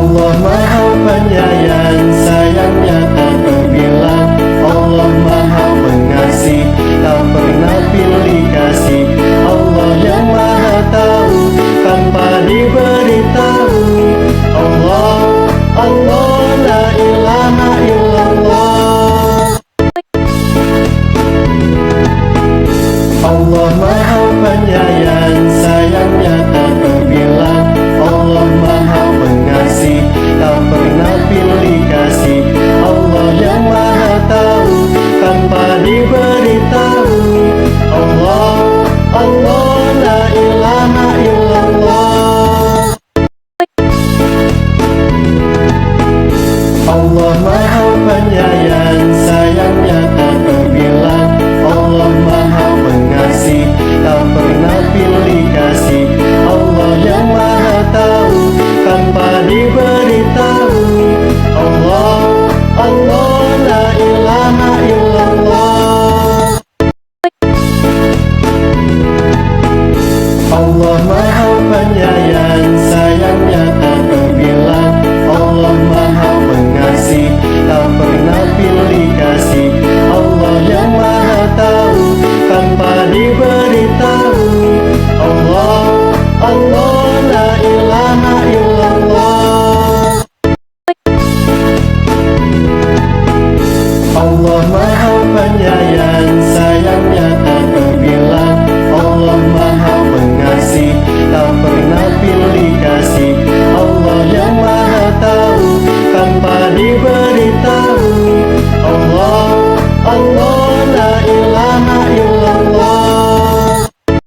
Allah maha penyayang sayangnya tak terbilang. Allah maha pengasih tak pernah pilih kasih Allah yang maha tahu tanpa diberitahu. Allah Allah la ilaha illallah. Allah maha penyayang. Allah